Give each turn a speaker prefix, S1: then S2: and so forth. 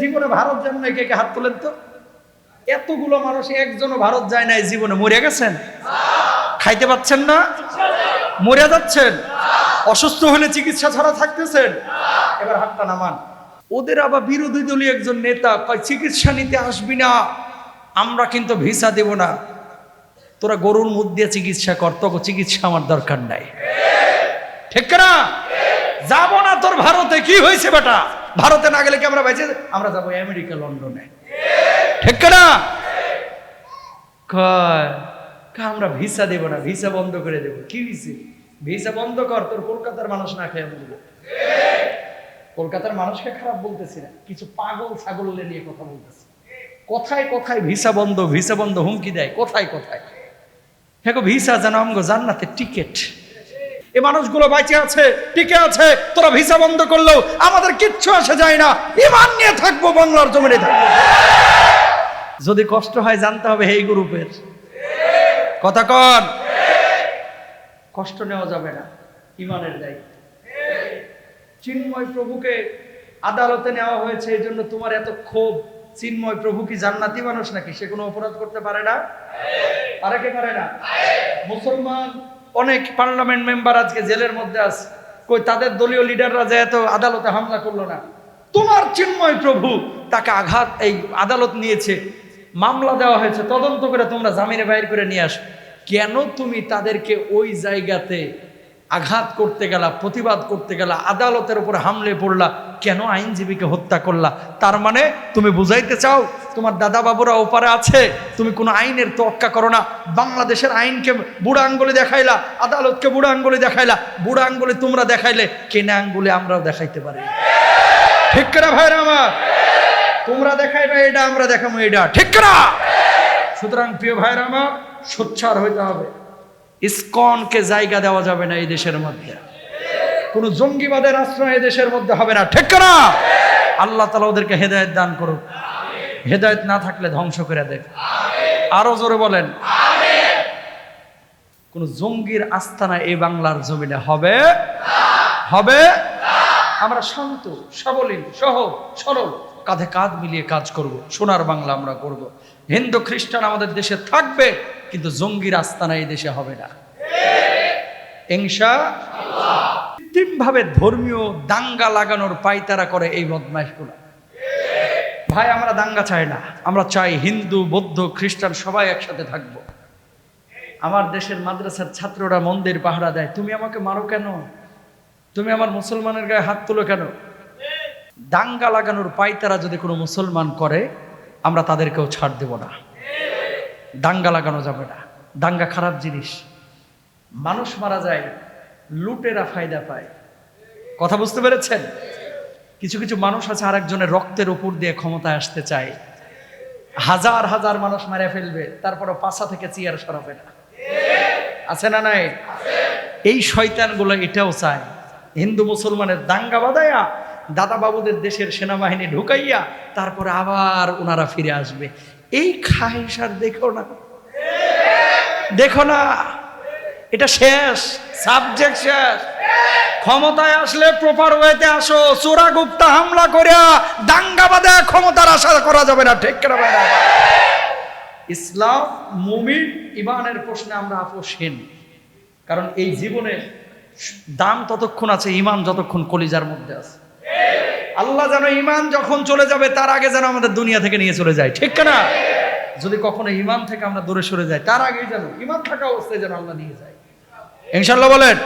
S1: জীবনে ভারত যান নাই কে হাত তোলেন তো? এতগুলো মানুষ, একজনও ভারত যায় নাই জীবনে। মরে গেছেন? খাইতে পাচ্ছেন না? মরে যাচ্ছেন? অসুস্থ হলে চিকিৎসা ছাড়া থাকতেছেন? এবার হাতটা নামান। ওদের আবার বিরোধী দলীয় একজন নেতা, কয়, চিকিৎসা নিতে আসবি না, আমরা কিন্তু ভিসা দেব না। তোরা গরুর মুখ দিয়ে চিকিৎসা কর, তোকে চিকিৎসা আমার দরকার নাই। ঠিক না যাব না তোর ভারতে, কি হয়েছে বেটা? ভারতে না গেলে কি আমরা বেঁচে আমরা যাব আমেরিকা লন্ডনে। ঠিক না কয় আমরা ভিসা দেব না ভিসা বন্ধ করে দেব। কি হয়েছে ভিসা বন্ধ কর তোর কলকাতার মানুষ না খেয়ে বলব কলকাতার মানুষকে খারাপ বলতেছি না কিছু পাগল ছাগল নিয়ে কথা বলতেছি। কোথায় কোথায় ভিসা বন্ধ ভিসা বন্ধ হুমকি দেয় কোথায় কোথায়। গো, ভিসা যেন আমগো জান্নাতের টিকিট। এই মানুষগুলো বাইচে আছে টিকে আছে তোরা ভিসা বন্ধ করলেও আমাদের কিচ্ছু আসে যায় না। ইমান নিয়ে থাকব বাংলার জমিনে থাকব। যদি কষ্ট হয় জানতে হবে এই গ্রুপের। কথা কন। কষ্ট নেওয়া যাবে না ইমানের দায়িত্ব। চিন্ময় প্রভুকে আদালতে নেওয়া হয়েছে এই জন্য তোমার এত ক্ষোভ। চিন্ময় প্রভু কি জান্নাতি মানুষ নাকি? সে কোনো অপরাধ করতে পারে না? পারে কে পারে না? মুসলমান অনেক পার্লামেন্ট মেম্বার আজকে জেলের মধ্যে আছে। কই, তাদের দলীয় লিডাররা যে এত আদালতে হামলা করল না। তোমার চিন্ময় প্রভু তাকে আঘাত, এই আদালত নিয়েছে, মামলা দেওয়া হয়েছে, তদন্ত করে তোমরা জামিনে বাইর করে নিয়ে আস। কেন তুমি তাদেরকে ওই জায়গাতে আঘাত করতে গেলা, প্রতিবাদ করতে গেলা, আদালতের উপর হামলে পড়লা, কেন আইনজীবীকে হত্যা করলা? তার মানে তুমি বুঝাইতে চাও, তোমার দাদা বাবুরা ওপারে আছে, তুমি কোনো আইনের তোয়াক্কা করো না। বাংলাদেশের আইনকে বুড়া আঙ্গুলি দেখাইলা, আদালতকে বুড়া আঙ্গুলি দেখাইলা, বুড়া আঙ্গুলি তোমরা দেখাইলে, কেনা আঙ্গুলি আমরাও দেখাইতে পারি। ঠিক করে ভাইরা আমার? তোমরা দেখাইবে এটা আমরা দেখাবো এটা। ঠিক না সুতরাং প্রিয় ভাইরা আমার, সোচ্চার হইতে হবে। ইসকনকে জায়গা দেওয়া যাবে না এই দেশের মধ্যে। কোন জঙ্গিবাদের আশ্রয় এই দেশের মধ্যে হবে না। ঠিক না আল্লাহ তালা ওদেরকে হেদায়ত দান করুক। হেদায়ত না থাকলে ধ্বংস করে দেখ আরও জোরে বলেন। কোন জঙ্গির আস্তানা এই বাংলার জমিনে হবে? হবে? আমরা শান্ত, সাবলীল সহ সরল, কাঁধে কাঁধ মিলিয়ে কাজ করব। সোনার বাংলা আমরা করব। হিন্দু, খ্রিস্টান আমাদের দেশে থাকবে। কিন্তু জঙ্গির আস্তানা এই দেশে হবে না। হিংসা, কৃত্রিমভাবে ধর্মীয় দাঙ্গা লাগানোর পাইতারা করে এই বদমাইশগুলো। ভাই, আমরা দাঙ্গা চাই না, আমরা চাই হিন্দু, বৌদ্ধ, খ্রিস্টান সবাই একসাথে থাকব। আমার দেশের মাদ্রাসার ছাত্ররা মন্দির পাহারা দেয়, তুমি আমাকে মারো কেন? তুমি আমার মুসলমানের গায়ে হাত তুলো কেন? দাঙ্গা লাগানোর পাইতারা যদি কোনো মুসলমান করে, আমরা তাদেরকেও ছাড় দেব না। দাঙ্গা লাগানো যাবে না। দাঙ্গা খারাপ জিনিস। মানুষ মারা যায়, লুটেরা ফায়দা পায়। কথা বুঝতে পেরেছেন? কিছু কিছু মানুষ আছে আরেকজনের রক্তের উপর দিয়ে ক্ষমতায় আসতে চায়। হাজার হাজার মানুষ মারে ফেলবে তারপরে পাশা থেকে চেয়ার সরাবে না। আছে না নাই? এই শয়তানগুলো এটাও চায়। হিন্দু মুসলমানের দাঙ্গা বাদায়া দাদা বাবুদের দেশের সেনাবাহিনী ঢুকাইয়া তারপরে আবার ওনারা ফিরে আসবে। এই খাইসার দেখো না। দেখো না। এটা শেষ। সাবজেক্ট শেষ। ক্ষমতায় আসলে প্রপার ওয়েতে আসো। চোরা গুপ্তা হামলা করিয়া দাঙ্গা বাদে ক্ষমতার আশা করা যাবে না। ঠিক কেনা ভাইরা? ইসলাম মুমিন ইমানের প্রশ্নে আমরা আপোষহীন। কারণ এই জীবনে দাম ততক্ষণ আছে, ইমান যতক্ষণ কলিজার মধ্যে আছে। আল্লাহ যেন ইমান যখন চলে যাবে, তার আগে যেন আমাদের দুনিয়া থেকে নিয়ে চলে যায়। ঠিক না যদি কখনো ইমান থেকে আমরা দূরে সরে যাই, তার আগেই যেন ইমান থাকা অবস্থায় যেন আল্লাহ নিয়ে যায়। ইনশাল্লাহ বলেন।